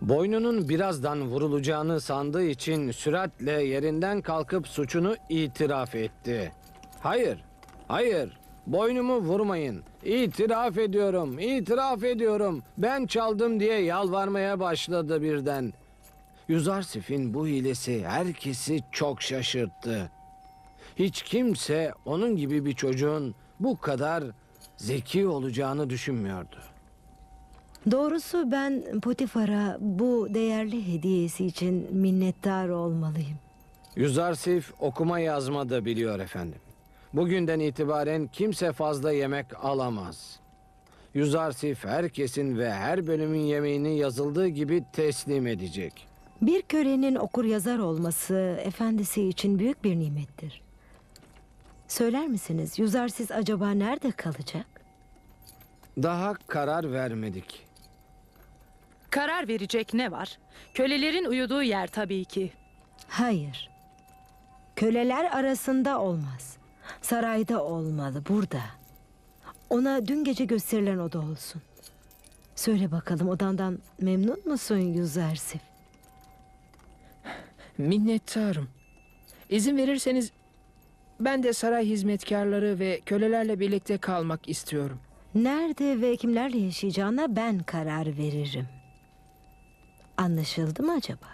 Boynunun birazdan vurulacağını sandığı için süratle yerinden kalkıp suçunu itiraf etti. Hayır, hayır. Boynumu vurmayın. İtiraf ediyorum, itiraf ediyorum. Ben çaldım diye yalvarmaya başladı birden. Yuzarsif'in bu hilesi herkesi çok şaşırttı. Hiç kimse onun gibi bir çocuğun bu kadar zeki olacağını düşünmüyordu. Doğrusu ben Potifar'a bu değerli hediyesi için minnettar olmalıyım. Yüzarsif okuma yazma da biliyor efendim. Bugünden itibaren kimse fazla yemek alamaz. Yüzarsif herkesin ve her bölümün yemeğini yazıldığı gibi teslim edecek. Bir kölenin okur yazar olması efendisi için büyük bir nimettir. Söyler misiniz Yüzarsiz acaba nerede kalacak? Daha karar vermedik. Karar verecek ne var? Kölelerin uyuduğu yer tabii ki. Hayır. Köleler arasında olmaz. Sarayda olmalı, burada. Ona dün gece gösterilen oda olsun. Söyle bakalım odandan memnun musun Yüzersif? Minnettarım. İzin verirseniz ben de saray hizmetkarları ve kölelerle birlikte kalmak istiyorum. Nerede ve kimlerle yaşayacağına ben karar veririm. Anlaşıldı mı acaba?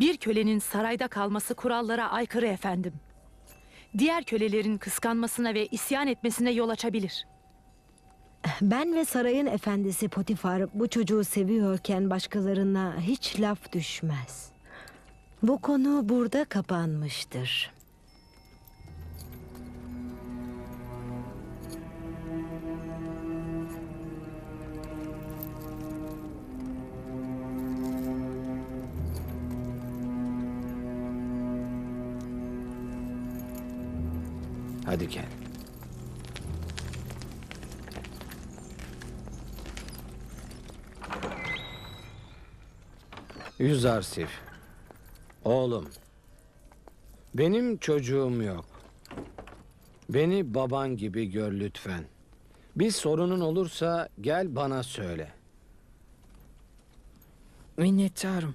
Bir kölenin sarayda kalması kurallara aykırı efendim. Diğer kölelerin kıskanmasına ve isyan etmesine yol açabilir. Ben ve sarayın efendisi Potifar bu çocuğu seviyorken başkalarına hiç laf düşmez. Bu konu burada kapanmıştır. Hadi gel. Yüzarsif. Oğlum. Benim çocuğum yok. Beni baban gibi gör lütfen. Bir sorunun olursa gel bana söyle. Minnettarım.